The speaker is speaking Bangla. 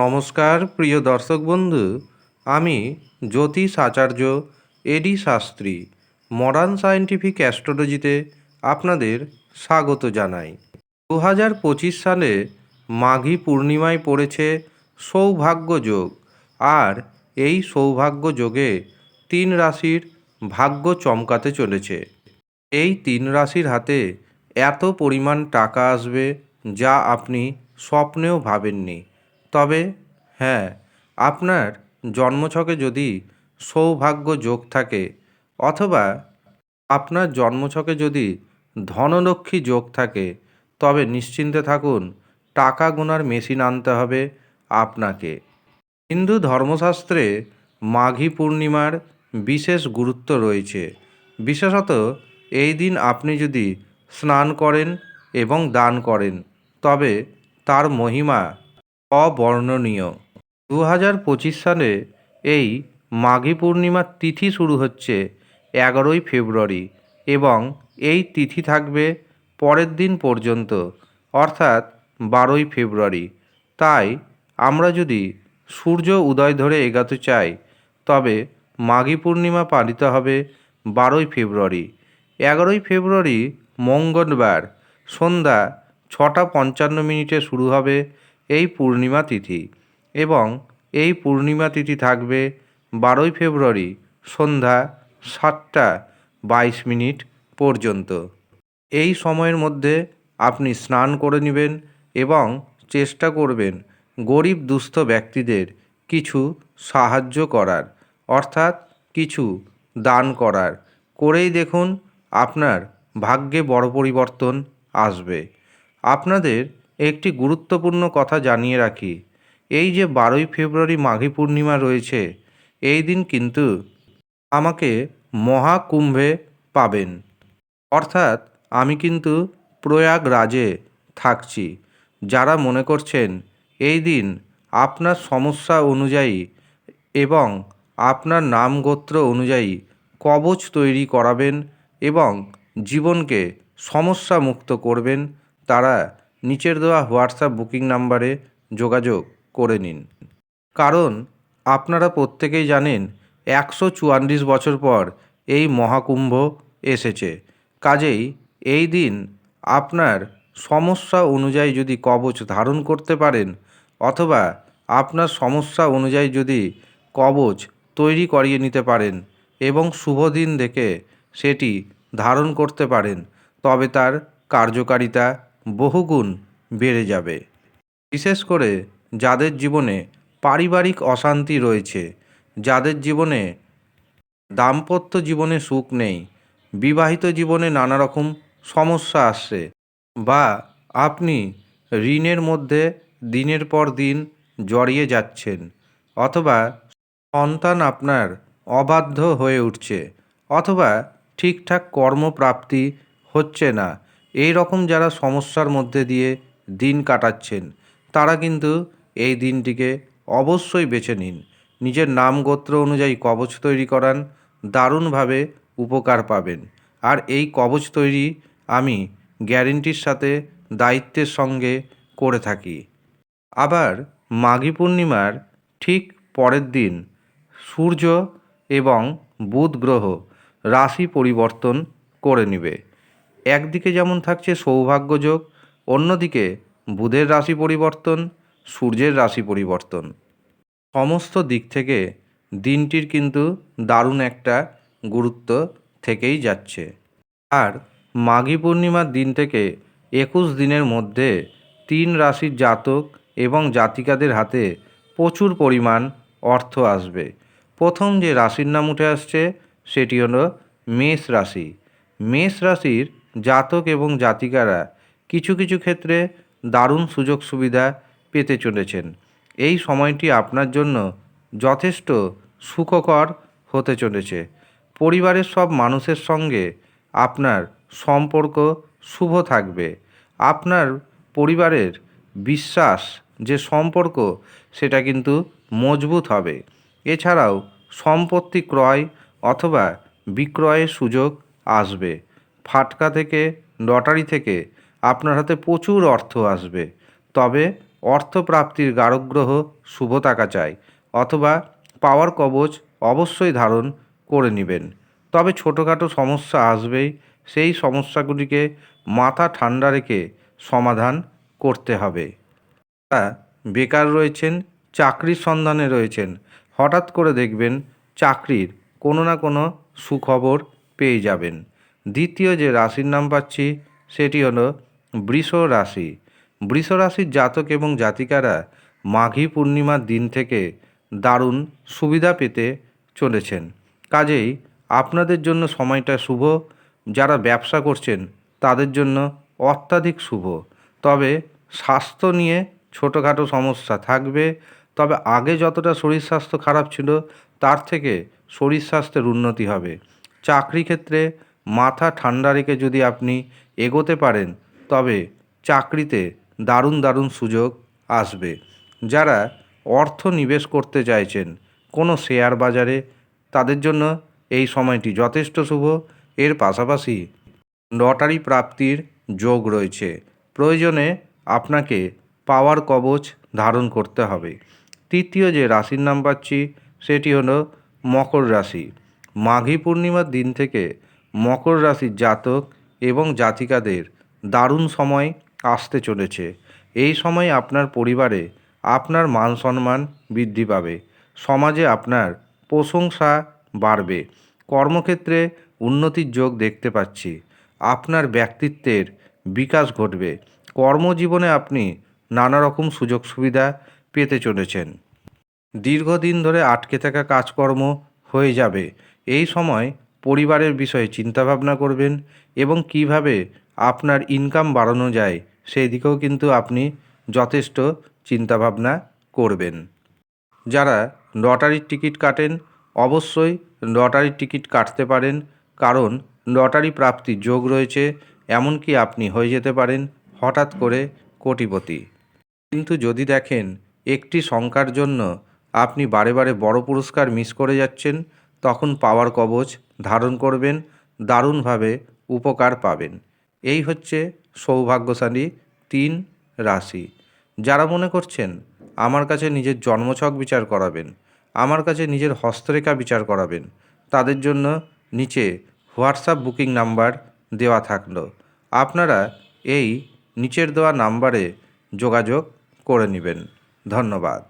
নমস্কার, প্রিয় দর্শক বন্ধু। আমি জ্যোতিষ আচার্য এডি শাস্ত্রী মডার্ন সায়েন্টিফিক অ্যাস্ট্রোলজিতে আপনাদের স্বাগত জানাই। দু হাজার পঁচিশ সালে মাঘী পূর্ণিমায় পড়েছে সৌভাগ্য যোগ, আর এই সৌভাগ্য যোগে তিন রাশির ভাগ্য চমকাতে চলেছে। এই তিন রাশির হাতে এত পরিমাণ টাকা আসবে যা আপনি স্বপ্নেও ভাবেননি। তবে হ্যাঁ আপনার জন্মছকে যদি সৌভাগ্য যোগ থাকে অথবা আপনার জন্মছকে যদি ধনলক্ষ্মী যোগ থাকে, তবে নিশ্চিন্তে থাকুন, টাকা গোনার মেশিন আনতে হবে আপনাকে। হিন্দু ধর্মশাস্ত্রে মাঘী পূর্ণিমার বিশেষ গুরুত্ব রয়েছে। বিশেষত এই দিন আপনি যদি স্নান করেন এবং দান করেন, তবে তার মহিমা অবর্ণনীয়। দু হাজার পঁচিশ সালে এই মাঘী পূর্ণিমার তিথি শুরু হচ্ছে এগারোই ফেব্রুয়ারি এবং এই তিথি থাকবে পরের দিন পর্যন্ত, অর্থাৎ বারোই ফেব্রুয়ারি। তাই আমরা যদি সূর্য উদয় ধরে এগাতে চাই, তবে মাঘী পূর্ণিমা পালিত হবে বারোই ফেব্রুয়ারি। এগারোই ফেব্রুয়ারি মঙ্গলবার সন্ধ্যা ছটা পঞ্চান্ন মিনিটে শুরু হবে এই পূর্ণিমা তিথি এবং এই পূর্ণিমা তিথি থাকবে বারোই ফেব্রুয়ারি সন্ধ্যা সাতটা বাইশ মিনিট পর্যন্ত। এই সময়ের মধ্যে আপনি স্নান করে নেবেন এবং চেষ্টা করবেন গরিব দুস্থ ব্যক্তিদের কিছু সাহায্য করার, অর্থাৎ কিছু দান করার। করেই দেখুন আপনার ভাগ্যে বড় পরিবর্তন আসবে। আপনাদের একটি গুরুত্বপূর্ণ কথা জানিয়ে রাখি। এই যে বারোই ফেব্রুয়ারি মাঘী পূর্ণিমা রয়েছে, এই দিন কিন্তু আমাকে মহাকুম্ভে পাবেন। অর্থাৎ আমি কিন্তু প্রয়াগরাজে থাকছি। যারা মনে করছেন, এই দিন আপনার সমস্যা অনুযায়ী এবং আপনার নাম গোত্র অনুযায়ী কবচ তৈরি করাবেন এবং জীবনকে সমস্যা মুক্ত করবেন, তারা নিচের দেওয়া হোয়াটসঅ্যাপ বুকিং নাম্বারে যোগাযোগ করে নিন। কারণ আপনারা প্রত্যেকেই জানেন একশো চুয়াল্লিশ বছর পর এই মহাকুম্ভ এসেছে। কাজেই এই দিন আপনার সমস্যা অনুযায়ী যদি কবচ ধারণ করতে পারেন অথবা আপনার সমস্যা অনুযায়ী যদি কবচ তৈরি করিয়ে নিতে পারেন এবং শুভ দিন দেখে সেটি ধারণ করতে পারেন, তবে তার কার্যকারিতা বহুগুণ বেড়ে যাবে। বিশেষ করে যাদের জীবনে পারিবারিক অশান্তি রয়েছে, যাদের জীবনে দাম্পত্য জীবনে সুখ নেই, বিবাহিত জীবনে নানা রকম সমস্যা আসছে বা আপনি ঋণের মধ্যে দিনের পর দিন জড়িয়ে যাচ্ছেন অথবা সন্তান আপনার অবাধ্য হয়ে উঠছে অথবা ঠিকঠাক কর্মপ্রাপ্তি হচ্ছে না এই রকম যারা সমস্যার মধ্যে দিয়ে দিন কাটাচ্ছেন, তারা কিন্তু এই দিনটিকে অবশ্যই বেছে নিন। নিজের নাম গোত্র অনুযায়ী কবচ তৈরি করান, দারুণভাবে উপকার পাবেন। আর এই কবচ তৈরি আমি গ্যারেন্টির সাথে দায়িত্বের সঙ্গে করে থাকি। আবার মাঘী পূর্ণিমার ঠিক পরের দিন সূর্য এবং বুধ গ্রহ রাশি পরিবর্তন করে নেবে। একদিকে যেমন থাকছে সৌভাগ্যযোগ, অন্যদিকে বুধের রাশি পরিবর্তন, সূর্যের রাশি পরিবর্তন। সমস্ত দিক থেকে দিনটির কিন্তু দারুণ একটা গুরুত্ব থেকেই যাচ্ছে। আর মাঘী পূর্ণিমার দিন থেকে একুশ দিনের মধ্যে তিন রাশির জাতক এবং জাতিকাদের হাতে প্রচুর পরিমাণ অর্থ আসবে। প্রথম যে রাশির নাম উঠে আসছে, সেটি হলো মেষ রাশি। মেষ রাশির জাতক এবং জাতিকারা কিছু কিছু ক্ষেত্রে দারুণ সুযোগ সুবিধা পেতে চলেছেন। এই সময়টি আপনার জন্য যথেষ্ট সুখকর হতে চলেছে। পরিবারের সব মানুষের সঙ্গে আপনার সম্পর্ক শুভ থাকবে। আপনার পরিবারের বিশ্বাস, যে সম্পর্ক, সেটা কিন্তু মজবুত হবে। এছাড়াও সম্পত্তি ক্রয় অথবা বিক্রয়ের সুযোগ আসবে। ফাটকা থেকে, লটারি থেকে আপনার হাতে প্রচুর অর্থ আসবে। তবে অর্থপ্রাপ্তির গারগ্রহ শুভ থাকা চাই, অথবা পাওয়ার কবচ অবশ্যই ধারণ করে নেবেন। তবে ছোটোখাটো সমস্যা আসবেই, সেই সমস্যাগুলিকে মাথা ঠান্ডা রেখে সমাধান করতে হবে। যারা বেকার রয়েছেন, চাকরির সন্ধানে রয়েছেন, হঠাৎ করে দেখবেন চাকরির কোনো না কোনো সুখবর পেয়ে যাবেন। দ্বিতীয় যে রাশির নাম পাচ্ছি, সেটি হলো বৃষ রাশি। বৃষ রাশির জাতক এবং জাতিকারা মাঘী পূর্ণিমার দিন থেকে দারুণ সুবিধা পেতে চলেছেন। কাজেই আপনাদের জন্য সময়টা শুভ, যারা ব্যবসা করছেন তাদের জন্য অত্যাধিক শুভ। তবে স্বাস্থ্য নিয়ে ছোটোখাটো সমস্যা থাকবে, তবে আগে যতটা শরীর স্বাস্থ্য খারাপ ছিল, তার থেকে শরীর স্বাস্থ্যের উন্নতি হবে। চাকরি ক্ষেত্রে মাথা ঠান্ডা রেখে যদি আপনি এগোতে পারেন, তবে চাকরিতে দারুণ দারুণ সুযোগ আসবে। যারা অর্থ নিবেশ করতে চাইছেন কোনো শেয়ার বাজারে, তাদের জন্য এই সময়টি যথেষ্ট শুভ। এর পাশাপাশি লটারি প্রাপ্তির যোগ রয়েছে। প্রয়োজনে আপনাকে পাওয়ার কবচ ধারণ করতে হবে। তৃতীয় যে রাশির নাম পাচ্ছি, সেটি হলো মকর রাশি। মাঘী পূর্ণিমার দিন থেকে মকর রাশির জাতক এবং জাতিকাদের দারুণ সময় আসতে চলেছে। এই সময় আপনার পরিবারে আপনার মান সম্মান বৃদ্ধি পাবে। সমাজে আপনার প্রশংসা বাড়বে। কর্মক্ষেত্রে উন্নতির যোগ দেখতে পাচ্ছি। আপনার ব্যক্তিত্বের বিকাশ ঘটবে। কর্মজীবনে আপনি নানা রকম সুযোগ সুবিধা পেতে চলেছেন। দীর্ঘদিন ধরে আটকে থাকা কাজকর্ম হয়ে যাবে। এই সময় পরিবারের বিষয়ে চিন্তাভাবনা করবেন এবং কীভাবে আপনার ইনকাম বাড়ানো যায়, সেই দিকেও কিন্তু আপনি যথেষ্ট চিন্তাভাবনা করবেন। যারা লটারির টিকিট কাটেন, অবশ্যই লটারির টিকিট কাটতে পারেন, কারণ লটারি প্রাপ্তির যোগ রয়েছে, এমনকি আপনি হয়ে যেতে পারেন হঠাৎ করে কোটিপতি। কিন্তু যদি দেখেন একটি সংখ্যার জন্য আপনি বারে বারে বড় পুরস্কার মিস করে যাচ্ছেন, তখন পাওয়ার কবচ ধারণ করবেন, দারুণভাবে উপকার পাবেন। এই হচ্ছে সৌভাগ্যশালী তিন রাশি। যারা মনে করছেন, আমার কাছে নিজের জন্মছক বিচার করাবেন, আমার কাছে নিজের হস্তরেখা বিচার করাবেন, তাদের জন্য নিচে হোয়াটসঅ্যাপ বুকিং নাম্বার দেওয়া থাকল। আপনারা এই নিচের দেওয়া নাম্বারে যোগাযোগ করে নেবেন। ধন্যবাদ।